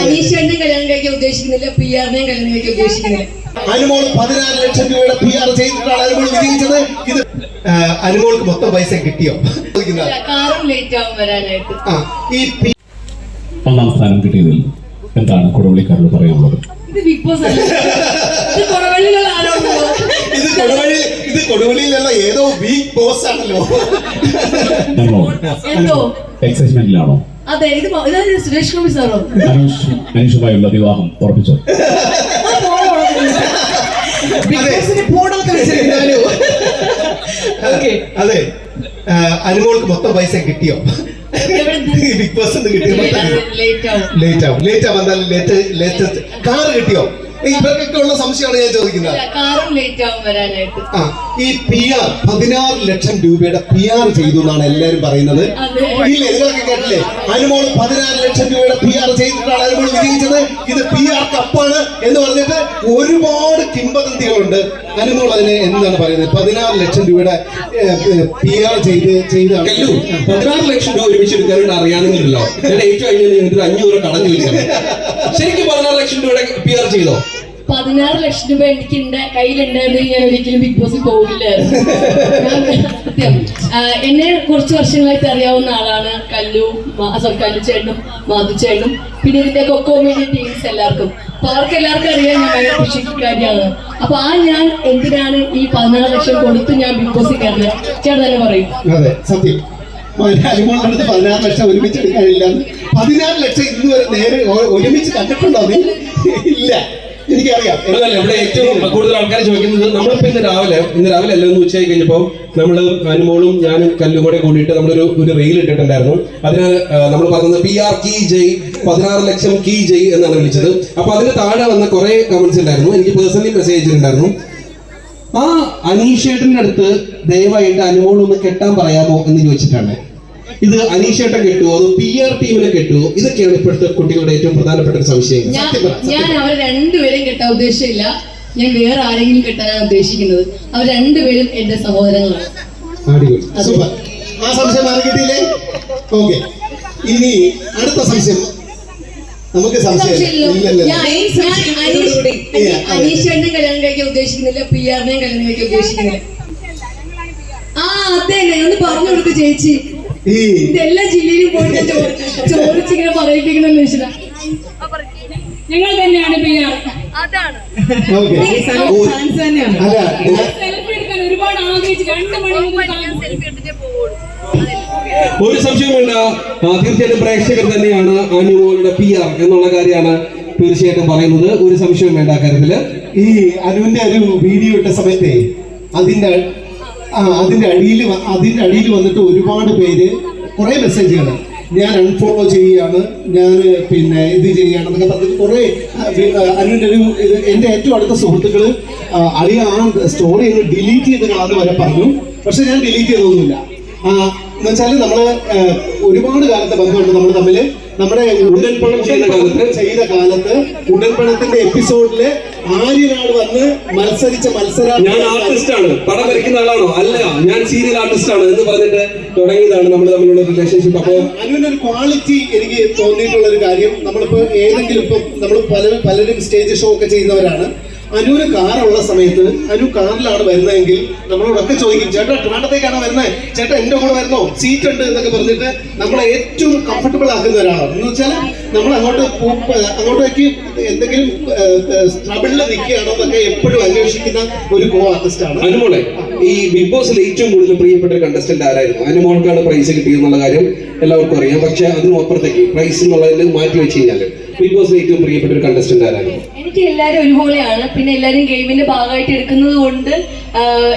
അനീഷേട്ടനെ കല്യാണം കഴിക്കാൻ ഉദ്ദേശിക്കുന്നില്ല പി ആറിനെയും കല്യാണം കഴിക്കാൻ ഉദ്ദേശിക്കുന്നില്ല. അനുമോൾ പതിനാറ് ലക്ഷം രൂപയുടെ പി ആർ ചെയ്തിട്ടാണ് അനുമോൾ വിജയിച്ചത്. ഇത് അനുമോൾക്ക് മൊത്തം പൈസ കിട്ടിയോ. കാറും ലേറ്റ് ആവും വരാനായിട്ട്. ഈ ഒന്നാം സ്ഥാനം കിട്ടിയതിൽ എന്താണ് കുടവള്ളിക്കാരോട് പറയാനുള്ളത്? ഇത് ബിഗ് ബോസ് അല്ല? ഇത് ഇത് കൊടുവള്ളി ഇത് കൊടുവള്ളിയിലുള്ള ഏതോ ബിഗ് ബോസ് ആണല്ലോ. എന്നോ എന്തോ? എക്സൈറ്റ്മെന്റിലാണോ അതെ ഇത് സുരേഷ് ഗോപി സാറോ? അനീഷുമായുള്ള വിവാഹം ഉറപ്പിച്ചു? അതെ. അനുമോൾക്ക് മൊത്തം പൈസ കിട്ടിയോ? ബിഗ് ബോസ് കിട്ടിയോ? ലേറ്റ് ആവും ലേറ്റ് ആവും ലേറ്റ് ആവും എന്തായാലും ലേറ്റ് ലേറ്റസ്റ്റ് കാർ കിട്ടിയോ? ഇവർക്കൊക്കെ ഉള്ള സംശയമാണ് ഞാൻ ചോദിക്കുന്നത്. ആ ഈ പി ആർ പതിനാറ് ലക്ഷം രൂപയുടെ പി ആർ ചെയ്തു എന്നാണ് എല്ലാരും പറയുന്നത്. ഇല്ലേ നിങ്ങളൊക്കെ കേട്ടില്ലേ അനുമോൾ പതിനാറ് ലക്ഷം രൂപയുടെ പി ആർ ചെയ്തിട്ടാണ് അനുമോൾ വിജയിച്ചത്. ഇത് പി ആർ കപ്പാണ് എന്ന് പറഞ്ഞിട്ട് ഒരുപാട് കിംബദന്തികളുണ്ട് അനുമോൾ അതിന് എന്താണ് പറയുന്നത്? പതിനാറ് ലക്ഷം രൂപയുടെ പി ആർ ചെയ്ത് ചെയ്താണ്. കല്ലു പതിനാറ് ലക്ഷം രൂപ ഒരുമിച്ച് എടുക്കാനുണ്ട് അറിയാനുണ്ടല്ലോ എന്റെ ഏറ്റവും കഴിഞ്ഞ നിങ്ങൾക്ക് അഞ്ഞൂറ് കടം ചോദിച്ചത് ശരിക്കും പതിനാറ് ലക്ഷം രൂപയുടെ പി ആർ ചെയ്തോ? പതിനാറ് ലക്ഷം രൂപ എനിക്ക് കയ്യിലുണ്ടായിരുന്നു ഞാൻ ഒരിക്കലും ബിഗ് ബോസിൽ പോകില്ലായിരുന്നു. ഞാൻ സത്യം എന്നെ കുറച്ച് വർഷങ്ങളായിട്ട് അറിയാവുന്ന ആളാണ് കല്ലു സോറി കല്ലു ചേട്ടനും മാധു ചേട്ടനും. പിന്നെ ഇതിന്റെ കൊക്കോമിന്റെ ടീംസ് എല്ലാവർക്കും. അപ്പൊ അവർക്ക് എല്ലാവർക്കും അറിയാം ഞാൻ ഭയങ്കര കൃഷിക്കാരിയാണ്. അപ്പൊ ആ ഞാൻ എന്തിനാണ് ഈ പതിനാറ് ലക്ഷം കൊടുത്ത് ഞാൻ ബിഗ് ബോസിൽ കയറുന്നത്? ചേട്ടൻ തന്നെ പറയും. അതെ സത്യം. അടുത്ത് പതിനാറ് ലക്ഷം ഒരുമിച്ച് എടുക്കാനില്ല പതിനാറ് ലക്ഷം ഇന്ന് വരെ നേരെ ഒരുമിച്ച് കണ്ടിട്ടുണ്ടോ നീ? ഇല്ല. എനിക്കറിയാം. ഇവിടെ ഏറ്റവും കൂടുതൽ ആൾക്കാർ ചോദിക്കുന്നത് നമ്മളിപ്പോ ഇന്ന് രാവിലെ ഇന്ന് രാവിലെ അല്ല ഒന്ന് ഉച്ചയായി കഴിഞ്ഞപ്പോൾ നമ്മൾ അനുമോളും ഞാനും കല്ലും കൂടെ കൂടിയിട്ട് നമ്മളൊരു ഒരു റെയിൽ ഇട്ടിട്ടുണ്ടായിരുന്നു. അതിന് നമ്മൾ പറഞ്ഞത് പി ആർ കി ജയ് പതിനാറ് ലക്ഷം കി ജയ് എന്നാണ് വിളിച്ചത്. അപ്പൊ അതിന് താഴെ വന്ന കുറെ കമന്റ്സ് ഉണ്ടായിരുന്നു. എനിക്ക് പേഴ്സണലി മെസ്സേജ് ചെയ്തിട്ടുണ്ടായിരുന്നു. ആ അനീഷേട്ടന്റെ അടുത്ത് ദയവായിട്ട് അനുമോൾ ഒന്ന് കെട്ടാൻ പറയാമോ എന്ന് ചോദിച്ചിട്ടാണ്. ഇത് അനീഷേട്ടൻ കിട്ടുമോ അത് പി ആർ ടീമിനെ കിട്ടുമോ ഇതൊക്കെയാണ് ഇപ്പോഴത്തെ കുട്ടികളുടെ ഏറ്റവും പ്രധാനപ്പെട്ട ഒരു സംശയം. ഞാൻ അവർ രണ്ടുപേരും കെട്ടാൻ ഉദ്ദേശമില്ല ഞാൻ വേറെ ആരെങ്കിലും കിട്ടാനാണ് ഉദ്ദേശിക്കുന്നത്. അവർ രണ്ടുപേരും എന്റെ സഹോദരങ്ങളാണ്. സൂപ്പർ. ആ സംശയം മാറി കിട്ടിയില്ലേ? ഓക്കെ. ഇനി അടുത്ത സംശയം. നമുക്ക് അനീഷേട്ടനെ കല്യാണം കഴിക്കാൻ ഉദ്ദേശിക്കുന്നില്ല. പി ആറിനെയും കല്യാണം കഴിക്കാൻ ഉദ്ദേശിക്കുന്നില്ല. ആ അതെ ഒന്ന് പറഞ്ഞു കൊടുക്ക് ചേച്ചി. എല്ലാ ജില്ലയിലും പോയിട്ട് ചോദിച്ചിങ്ങനെ പറയിപ്പിക്കണം വെച്ചിട്ടാ ഞങ്ങൾ തന്നെയാണ് പിആർ അതാണ്. ഓക്കെ. ഫാൻസ് തന്നെയാണ് അല്ല സെൽഫി എടുക്കാൻ ഒരുപാട് ആഗ്രഹിച്ച് രണ്ട് മണി ഒരു സംശയം വേണ്ട. ആ, തീർച്ചയായിട്ടും പ്രേക്ഷകർ തന്നെയാണ് അനുമോളുടെ പി ആർ എന്നുള്ള കാര്യമാണ് തീർച്ചയായിട്ടും പറയുന്നത്. ഒരു സംശയവും വേണ്ട കാര്യത്തിൽ. ഈ അനുവിന്റെ ഒരു വീഡിയോ ഇട്ട സമയത്തെ അതിന്റെ അതിന്റെ അടിയിൽ അതിന്റെ അടിയിൽ വന്നിട്ട് ഒരുപാട് പേര് കുറെ മെസ്സേജുകൾ ഞാൻ അൺഫോളോ ചെയ്യുകയാണ് ഞാൻ പിന്നെ ഇത് ചെയ്യുകയാണെന്നൊക്കെ പറഞ്ഞിട്ട് കുറെ അനുവിന്റെ ഒരു ഇത് എന്റെ ഏറ്റവും അടുത്ത സുഹൃത്തുക്കൾ അറിയാം അളിയ ആ സ്റ്റോറി അങ്ങ് ഡിലീറ്റ് ചെയ്ത് കളാന്ന് വരെ പറഞ്ഞു. പക്ഷെ ഞാൻ ഡിലീറ്റ് ചെയ്തൊന്നുമില്ല. ആ, എന്ന് വെച്ചാൽ നമ്മൾ ഒരുപാട് കാലത്തെ ബന്ധമുണ്ട് നമ്മൾ തമ്മിൽ. നമ്മുടെ ഉടൽപ്പണം ചെയ്ത കാലത്ത് ചെയ്ത കാലത്ത് ഉടൽപ്പണത്തിന്റെ എപ്പിസോഡിൽ ആര്യനാട് വന്ന് മത്സരിച്ച മത്സര ഞാൻ ആർട്ടിസ്റ്റ് ആണ്. പടം വരയ്ക്കുന്ന ആളാണോ? അല്ല. ഞാൻ സീരിയൽ ആർട്ടിസ്റ്റ് ആണ് എന്ന് പറഞ്ഞിട്ട് തുടങ്ങിയതാണ് നമ്മൾ തമ്മിലുള്ള റിലേഷൻഷിപ്പ് അപ്പൊ അങ്ങനെ ഒരു ക്വാളിറ്റി എനിക്ക് തോന്നിയിട്ടുള്ള ഒരു കാര്യം. നമ്മളിപ്പോ ഏതെങ്കിലും ഇപ്പം നമ്മൾ പല പലരും സ്റ്റേജ് ഷോ ഒക്കെ ചെയ്യുന്നവരാണ്. അനുവിന് കാറുള്ള സമയത്ത് അനു കാറിലാണ് വരുന്നതെങ്കിൽ നമ്മളോടൊക്കെ ചോദിക്കും ചേട്ടാ ട്രിവാണ്ടത്തേക്കാണോ വരുന്നത് ചേട്ടാ എന്റെ കൂടെ വരുന്നോ? സീറ്റ് ഉണ്ട് എന്നൊക്കെ പറഞ്ഞിട്ട് നമ്മളെ ഏറ്റവും കംഫർട്ടബിൾ ആക്കുന്ന ഒരാളാണ്. എന്ന് വെച്ചാൽ നമ്മൾ അങ്ങോട്ട് അങ്ങോട്ടേക്ക് എന്തെങ്കിലും ട്രബിളിൽ നിൽക്കുകയാണോ എന്നൊക്കെ എപ്പോഴും അന്വേഷിക്കുന്ന ഒരു കോ ആർട്ടിസ്റ്റാണ് അനുമോളെ ഈ ബിഗ് ബോസിൽ ഏറ്റവും കൂടുതൽ പ്രിയപ്പെട്ട ഒരു കണ്ടസ്റ്റന്റ് ആരായിരുന്നു അനുമോൾക്കാണ് പ്രൈസ് കിട്ടിയെന്നുള്ള കാര്യം എല്ലാവർക്കും അറിയാം. പക്ഷെ അതിനും അപ്പുറത്തേക്ക് പ്രൈസ് എന്നുള്ളതിൽ മാറ്റി വെച്ച് കഴിഞ്ഞാൽ ബിഗ് ബോസ് ഏറ്റവും പ്രിയപ്പെട്ട ഒരു കണ്ടസ്റ്റന്റ് ആരാണ് എനിക്ക് എല്ലാവരും ഒരുപോലെയാണ്. പിന്നെ എല്ലാവരും ഗെയിമിന്റെ ഭാഗമായിട്ട് എടുക്കുന്നത് കൊണ്ട്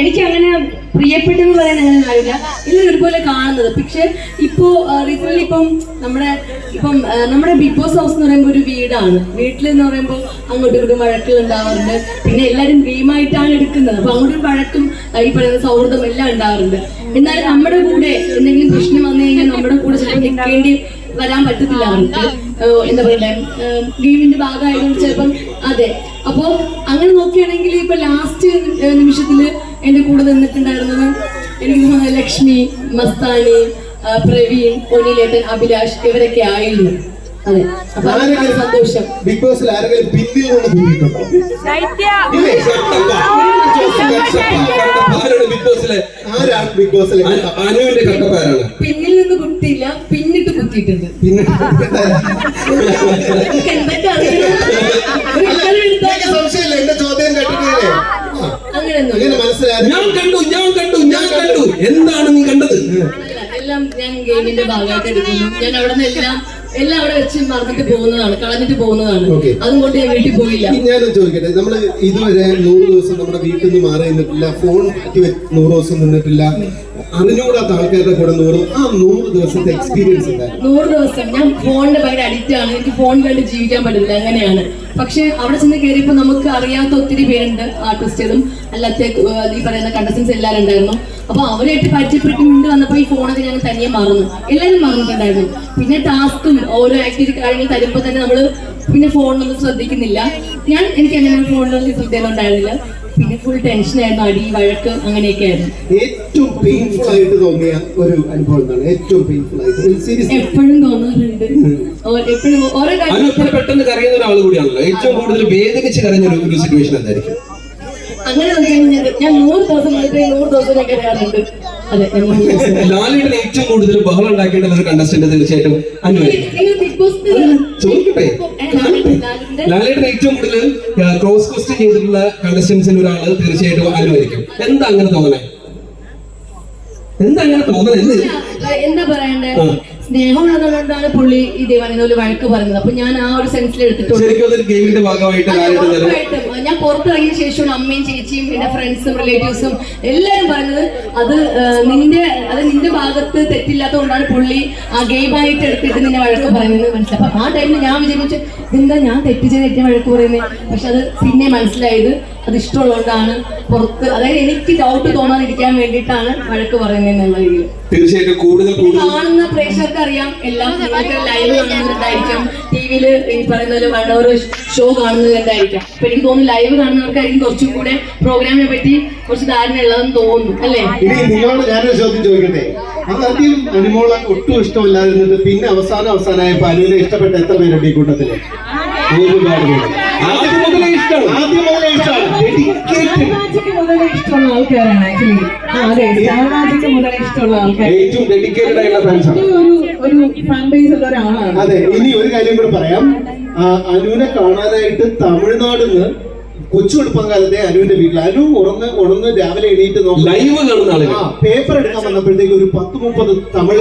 എനിക്ക് അങ്ങനെ പ്രിയപ്പെട്ടെന്ന് പറയാൻ അങ്ങനെ അറിയില്ല എല്ലാവരും ഒരുപോലെ കാണുന്നത്. പക്ഷെ ഇപ്പോ റീസെന്റ് ഇപ്പം നമ്മുടെ ഇപ്പം നമ്മുടെ ബിഗ് ബോസ് ഹൗസ് എന്ന് പറയുമ്പോൾ ഒരു വീടാണ്. വീട്ടിൽ എന്ന് പറയുമ്പോൾ അങ്ങോട്ടും ഇങ്ങോട്ടും വഴക്കുകൾ ഉണ്ടാവാറുണ്ട്. പിന്നെ എല്ലാവരും ഗെയിമായിട്ടാണ് എടുക്കുന്നത്. അപ്പൊ അങ്ങോട്ടും വഴക്കും ഈ പറയുന്ന സൗഹൃദം എല്ലാം ഉണ്ടാവാറുണ്ട്. എന്നാൽ നമ്മുടെ കൂടെ എന്തെങ്കിലും പ്രശ്നം വന്നു കഴിഞ്ഞാൽ നമ്മുടെ കൂടെ ചിലപ്പോൾ നിൽക്കേണ്ടി വരാൻ പറ്റത്തില്ല അവർക്ക്. എന്താ പറയണ്ടേ ഗെയിമിന്റെ ഭാഗമായതുകൊണ്ട് ചിലപ്പം അതെ. അപ്പോൾ അങ്ങനെ നോക്കുകയാണെങ്കിൽ ഇപ്പൊ ലാസ്റ്റ് നിമിഷത്തിൽ എന്റെ കൂടെ നിന്നിട്ടുണ്ടായിരുന്നത് എനിക്ക് ലക്ഷ്മി മസ്താനി പ്രവീൺ പൊന്നിലേട്ടൻ അഭിലാഷ് ഇവരൊക്കെ ആയിരുന്നു. അതെ. അപ്പൊ സന്തോഷം? ബിഗ് ബോസിൽ ആരെങ്കിലും പിന്തിരിഞ്ഞു നിന്ന് കൂട്ടിയിട്ടുണ്ടോ ഇല്ലേ? ബിഗ് ബോസിലെ ആരാണ് ബിഗ് ബോസിലെ അനു- അനുവിന്റെ കട്ടപ്പാരാണ് പിന്നിൽ നിന്ന് കുത്തിയില്ല. പിന്നിട്ട് കുത്തിയിട്ടുണ്ട്. പിന്നെ നിങ്ങൾക്ക് എന്തൊക്കെ അറിയണം ഒരു ഇക്കൽ എടുത്താൽ എനിക്ക് സംശയമില്ല. എന്റെ ചോദ്യം കേട്ടിട്ടില്ലേ? അങ്ങനെ മനസ്സിലായി ഞാൻ കണ്ടു ഞാൻ കണ്ടു ഞാൻ കണ്ടു. എന്താണ് നീ കണ്ടത്? അല്ല, എല്ലാം ഞാൻ ഗെയിമിന്റെ ഭാഗമായിട്ട് എടുക്കുന്നു. ഞാൻ അവിടെ നിന്ന് എല്ലാം എല്ലാം അവിടെ വെച്ച് മറന്നിട്ട് പോകുന്നതാണ് കളഞ്ഞിട്ട് പോകുന്നതാണ്. അതുകൊണ്ട് അതും കൊണ്ട് ഞാൻ വീട്ടിൽ പോയില്ല. ഞാനൊന്ന് ചോദിക്കട്ടെ നമ്മൾ ഇതുവരെ നൂറ് ദിവസം നമ്മുടെ വീട്ടിൽ നിന്ന് മാറി നിന്നിട്ടില്ല ഫോൺ മാറ്റി നൂറ് ദിവസം നിന്നിട്ടില്ല. അറിഞ്ഞുകൂടാത്ത ആൾക്കാരുടെ കൂടെ നൂറ് ആ നൂറ് ദിവസത്തെ എക്സ്പീരിയൻസ് നൂറ് ദിവസം. ഞാൻ ഫോണിന്റെ ഭയങ്കര അഡിക്റ്റ് ആണ്. എനിക്ക് ഫോൺ കണ്ട് ജീവിക്കാൻ പറ്റില്ല അങ്ങനെയാണ്. പക്ഷെ അവിടെ ചെന്ന് കയറിയപ്പോൾ നമുക്ക് അറിയാത്ത ഒത്തിരി പേരുണ്ട് ആർട്ടിസ്റ്റുകളും അല്ലാത്ത ഈ പറയുന്ന കണ്ടസ്റ്റൻസ് എല്ലാവരും ഉണ്ടായിരുന്നു. അപ്പൊ അവരായിട്ട് പരിചയപ്പെട്ട് മുന്നിൽ വന്നപ്പോൾ ഈ ഫോണൊക്കെ ഞങ്ങൾ തനിയെ മറന്നു. എല്ലാവരും മറന്നിട്ടുണ്ടായിരുന്നു. പിന്നെ ടാസ്കും ഓരോ ആക്ടിവിറ്റി കാര്യങ്ങൾ തരുമ്പോൾ തന്നെ നമ്മൾ പിന്നെ ഫോണിലൊന്നും ശ്രദ്ധിക്കുന്നില്ല. ഞാൻ എനിക്ക് അങ്ങനെ ഫോണിലൊന്നും ശ്രദ്ധയൊന്നും ഉണ്ടായിരുന്നില്ല. പിന്നെ ഫുൾ ടെൻഷൻ ആയിരുന്നു അടി വഴക്ക് അങ്ങനെയൊക്കെ ആയിരുന്നു. ഏറ്റവും പെയിൻഫുൾ ആയിട്ട് തോന്നിയ ഒരു അനുഭവം എന്താണ്? ഏറ്റവും പെയിൻഫുൾ ആയിട്ട്. സീരിയസ് എപ്പോഴും തോന്നാറുണ്ട്. ഓ- എപ്പോഴും ഓരോ കാര്യം പെട്ടെന്ന് കരയുന്ന ഒരാൾ കൂടിയാണല്ലോ. ഏറ്റവും കൂടുതൽ വേദനിച്ച് കരഞ്ഞ ഒരു- ഒരു സിറ്റുവേഷൻ എന്തായിരിക്കും? അങ്ങനെ നോക്കിക്കഴിഞ്ഞാൽ ഞാൻ നൂറ് ദിവസം കളിച്ച് നൂറ് ദിവസം ഞാൻ കയറാറുണ്ട്. ലാലിയുടെ ഏറ്റവും കൂടുതൽ ബഹളം ഉണ്ടാക്കേണ്ടത് ഒരു കണ്ടസ്റ്റന്റ് തീർച്ചയായിട്ടും ചോദിക്കട്ടെ? ലാലേട്ടൻ ഏറ്റവും കൂടുതൽ ക്രോസ് ക്വസ്റ്റ്യൻ ചെയ്തിട്ടുള്ള കണ്ടസ്റ്റൻസിൽ ഒരാൾ തീർച്ചയായിട്ടും അനുവദിക്കും എന്താ അങ്ങനെ തോന്നണേ? എന്താ അങ്ങനെ തോന്നണേ? എന്താ ആ, സ്നേഹമുള്ളതുകൊണ്ടാണ് പുള്ളി ഈ ദേവാനന്ദോൽ വഴക്ക് പറഞ്ഞത് അപ്പൊ ഞാൻ ആ ഒരു സെൻസിൽ എടുത്തിട്ടുണ്ട്. ഞാൻ പുറത്തിറങ്ങിയ ശേഷമാണ് അമ്മയും ചേച്ചിയും എന്റെ ഫ്രണ്ട്സും റിലേറ്റീവ്സും എല്ലാരും പറഞ്ഞത് അത് നിന്റെ അത് നിന്റെ ഭാഗത്ത് തെറ്റില്ലാത്തതുകൊണ്ടാണ് പുള്ളി ആ ഗെയിമായിട്ട് എടുത്തിട്ട് നിന്നെ വഴക്ക് പറയുന്നത് മനസ്സിലായി. അപ്പൊ ആ ടൈമിൽ ഞാൻ വിചാരിച്ചു എന്താ ഞാൻ തെറ്റ് ചെയ്ത് എന്നെ വഴക്ക് പറയുന്നത് പക്ഷെ അത് പിന്നെ മനസ്സിലായത് അത് ഇഷ്ടമുള്ളതുകൊണ്ടാണ് പുറത്ത് അതായത് എനിക്ക് ഡൗട്ട് തോന്നാതിരിക്കാൻ വേണ്ടിയിട്ടാണ് വഴക്ക് പറയുന്നത് എന്നുള്ള രീതിയിൽ. തീർച്ചയായിട്ടും കൂടുതൽ കാണുന്ന പ്രേക്ഷകർക്ക് അറിയാം എല്ലാം നിങ്ങൾക്ക് ലൈവ് കാണുന്നവരുണ്ടായിരിക്കാം ടി വിയിൽ ഈ പറയുന്ന പോലെ വൺ അവർ ഷോ കാണുന്നവരുണ്ടായിരിക്കാം. അപ്പൊ എനിക്ക് തോന്നുന്നു ലൈവ് കാണുന്നവർക്കായിരിക്കും കുറച്ചും കൂടെ പ്രോഗ്രാമിനെ പറ്റി കുറച്ച് ധാരണ ഉള്ളതെന്ന് തോന്നുന്നു അല്ലേ? ഇനി നിങ്ങളോട് ഞാനൊരു ചോദ്യം ചോദിക്കട്ടെ? ആദ്യം അനുമോളെ ഒട്ടും ഇഷ്ടമല്ലായിരുന്നു പിന്നെ അവസാനം അവസാനമായപ്പോ അനുവിനെ ഇഷ്ടപ്പെട്ട എത്ര പേരുണ്ട് ഈ കൂട്ടത്തിൽ? ഒരുപാട് ആദ്യം ആദ്യം ഡെഡിക്കേറ്റഡ് ആൾക്കാരാണ് ആക്ച്വലി അതെ മുതലേ ഇഷ്ടമുള്ള ഡെഡിക്കേറ്റഡ് ഫാൻസാണ് ഒരു ഫാൻ ബേസ് ഉള്ള ഒരാളാണ് അതെ ഇനി ഒരു കാര്യം കൂടെ പറയാം. അനുവിനെ കാണാനായിട്ട് തമിഴ്നാടിന്ന് കൊച്ചു എളുപ്പം കാലത്തെ അനുവിന്റെ വീട്ടിൽ. അനു ഉറന്ന് ഉണർന്ന് രാവിലെ എണീറ്റ് നോക്കാം. ലൈവ് കാണുന്ന ആ പേപ്പർ എടുക്കാൻ വന്നപ്പോഴത്തേക്ക് ഒരു പത്ത് മുപ്പത് തമിഴ്.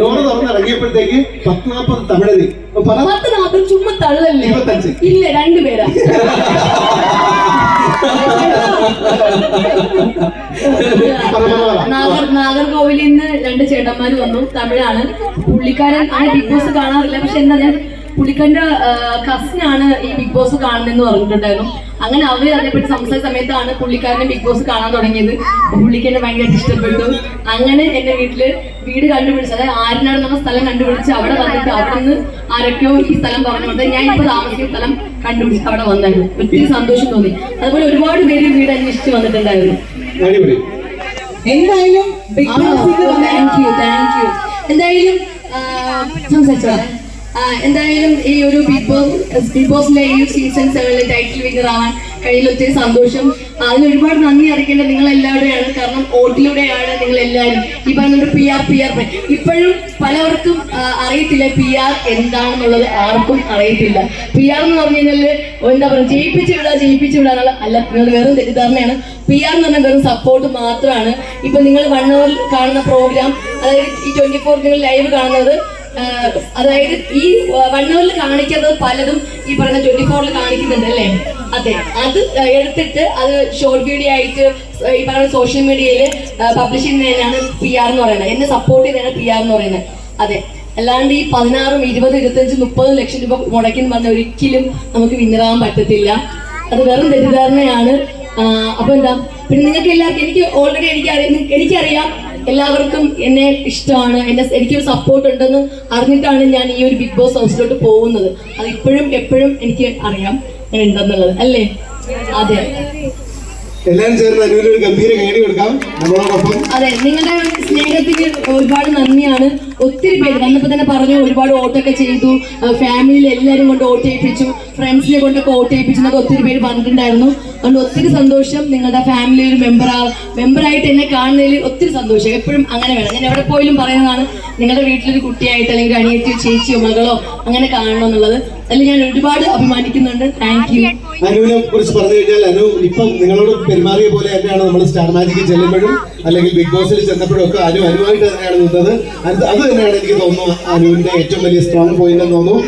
ഡോർ തുറന്നിറങ്ങിയപ്പോഴത്തേക്ക് പത്ത് നാൽപ്പത് തമിഴ്. നാഗർകോവിലിന്ന് പല പത്ത് നാൽപ്പത് ചുമ്മാ തള്ളല്ലേ? ഇരുപത്തഞ്ച്. ഇല്ല രണ്ടുപേരാ നാഗർ നാഗർകോവിലിൽ നിന്ന് രണ്ട് ചേട്ടന്മാര് വന്നു. തമിഴാണ്. പുള്ളിക്കാരൻ ആ ബിഗ് ബോസ് കാണാറില്ല. പക്ഷെ എന്താ ഞാൻ പുള്ളിക്കാരന്റെ കസിനാണ് ഈ ബിഗ് ബോസ് കാണുന്നതെന്ന് പറഞ്ഞിട്ടുണ്ടായിരുന്നു. അങ്ങനെ അവർ അതേപ്പറ്റി സംസാരിച്ച സമയത്താണ് പുള്ളിക്കാരനെ ബിഗ് ബോസ് കാണാൻ തുടങ്ങിയത്. പുള്ളിക്കാരനെ പുള്ളിക്ക് എന്നെ ഭയങ്കരമായിട്ട് ഇഷ്ടപ്പെട്ടു. അങ്ങനെ എന്റെ വീട്ടിൽ വീട് കണ്ടുപിടിച്ച് അതായത് ആരിനാട് നമ്മൾ സ്ഥലം കണ്ടുപിടിച്ച് അവിടെ വന്നിട്ട് അവിടെ നിന്ന് ആരൊക്കെയോ ഈ സ്ഥലം പറഞ്ഞുകൊണ്ട് ഞാൻ ഇപ്പൊ താമസിക്കുന്ന സ്ഥലം കണ്ടുപിടിച്ച് അവിടെ വന്നായിരുന്നു. ഒത്തിരി സന്തോഷം തോന്നി. അതുപോലെ ഒരുപാട് പേര് വീട് അന്വേഷിച്ച് വന്നിട്ടുണ്ടായിരുന്നു. എന്തായാലും എന്തായാലും സംസാരിച്ചോ എന്തായാലും ഈ ഒരു ബിഗ് ബോസ് ബിഗ് ബോസിലെ ഈ സീസൺ സെവനിലെ ടൈറ്റിൽ വിന്നർ ആവാൻ കഴിയിൽ ഒത്തിരി സന്തോഷം. അതിന് ഒരുപാട് നന്ദി അറിയിക്കേണ്ടത് നിങ്ങൾ എല്ലാവരുടെയാണ് കാരണം ഓട്ടിലൂടെയാണ് നിങ്ങൾ എല്ലാവരും ഈ പറഞ്ഞ പി ആർ പി ആർ ഇപ്പോഴും പലവർക്കും അറിയത്തില്ല പി ആർ എന്താണെന്നുള്ളത് ആർക്കും അറിയത്തില്ല. പി ആർ എന്ന് പറഞ്ഞു കഴിഞ്ഞാൽ എന്താ പറയുക ജയിപ്പിച്ചു വിടുക ജയിപ്പിച്ചു വിടാനുള്ള അല്ല നിങ്ങൾ വെറും തെറ്റിദ്ധാരണയാണ്. പി ആർ എന്ന് പറഞ്ഞാൽ വെറും സപ്പോർട്ട് മാത്രമാണ്. ഇപ്പൊ നിങ്ങൾ വൺ അവർ കാണുന്ന പ്രോഗ്രാം അതായത് ഈ ട്വന്റി ഫോർ നിങ്ങൾ ലൈവ് കാണുന്നത് അതായത് ഈ വൺ അവറിൽ കാണിക്കുന്നത് പലതും ഈ പറയുന്ന ട്വന്റി ഫോറിൽ കാണിക്കുന്നുണ്ട് അല്ലേ? അതെ. അത് എടുത്തിട്ട് അത് ഷോർട്ട് വീഡിയോ ആയിട്ട് ഈ പറയുന്ന സോഷ്യൽ മീഡിയയിൽ പബ്ലിഷ് ചെയ്യുന്നതിനാണ് പി ആർ എന്ന് പറയുന്നത്. എന്നെ സപ്പോർട്ട് ചെയ്തതാണ് പി ആർ എന്ന് പറയുന്നത്. അതെ. അല്ലാണ്ട് ഈ പതിനാറും ഇരുപത് ഇരുപത്തഞ്ച് മുപ്പത് ലക്ഷം രൂപ മുടക്കി എന്ന് പറഞ്ഞാൽ ഒരിക്കലും നമുക്ക് വിന്നറാവാൻ പറ്റത്തില്ല. അത് വെറും തെറ്റിദ്ധാരണയാണ്. അപ്പൊ എന്താ? പിന്നെ നിങ്ങൾക്ക് എല്ലാവർക്കും എനിക്ക് ഓൾറെഡി എനിക്ക് അറിയാം എനിക്കറിയാം. എല്ലാവർക്കും എന്നെ ഇഷ്ടമാണ്. എന്നെ എനിക്കൊരു സപ്പോർട്ട് ഉണ്ടെന്ന് അറിഞ്ഞിട്ടാണ് ഞാൻ ഈ ഒരു ബിഗ് ബോസ് ഹൗസിലോട്ട് പോകുന്നത്. അത് ഇപ്പോഴും എപ്പോഴും എനിക്ക് അറിയാം. ഉണ്ടെന്നുള്ളത് അല്ലേ? അതെ. എല്ലാവരും ചേർന്ന് അനുവിന് ഒരു ഗംഭീര കേടി കൊടുക്കാം. നമ്മളോടൊപ്പം അതെ നിങ്ങളുടെ സ്നേഹത്തിന് ഒരുപാട് നന്ദിയാണ്. ഒത്തിരി പേര് വന്നപ്പോ തന്നെ പറഞ്ഞു ഒരുപാട് ഓട്ടൊക്കെ ചെയ്തു. ഫാമിലിയിൽ എല്ലാവരും കൊണ്ട് വോട്ട് ചെയ്യിപ്പിച്ചു ഫ്രണ്ട്സിനെ കൊണ്ടൊക്കെ ചെയ്യിപ്പിച്ചു എന്നൊക്കെ ഒത്തിരി പേര് പറഞ്ഞിട്ടുണ്ടായിരുന്നു. അതുകൊണ്ട് ഒത്തിരി സന്തോഷം. നിങ്ങളുടെ ഫാമിലി ഒരു മെമ്പർ മെമ്പറായിട്ട് എന്നെ കാണുന്നതിൽ ഒത്തിരി സന്തോഷം. എപ്പോഴും അങ്ങനെ വേണം. ഞാൻ എവിടെ പോയാലും പറയുന്നതാണ് നിങ്ങളുടെ വീട്ടിലൊരു കുട്ടിയായിട്ട് അല്ലെങ്കിൽ അനിയത്തിയോ ചേച്ചിയോ മകളോ അങ്ങനെ കാണണം എന്നുള്ളത്. അതിൽ ഞാൻ ഒരുപാട് അഭിമാനിക്കുന്നുണ്ട്. താങ്ക് യു അനുവിനെ കുറിച്ച് പറഞ്ഞു കഴിഞ്ഞാൽ അനു ഇപ്പം നിങ്ങളോട് പെരുമാറിയ പോലെ തന്നെയാണ് നമ്മൾ സ്റ്റാർ മാജിക്കിൽ ചെല്ലുമ്പോഴും അല്ലെങ്കിൽ ബിഗ് ബോസിൽ ചെന്നപ്പോഴും ഒക്കെ അനു അനുവായിട്ട് തന്നെയാണ് നിന്നത്. അത് തന്നെയാണ് എനിക്ക് തോന്നുന്നു അനുവിന്റെ ഏറ്റവും വലിയ സ്ട്രോങ് പോയിന്റ് എന്ന് തോന്നുന്നു.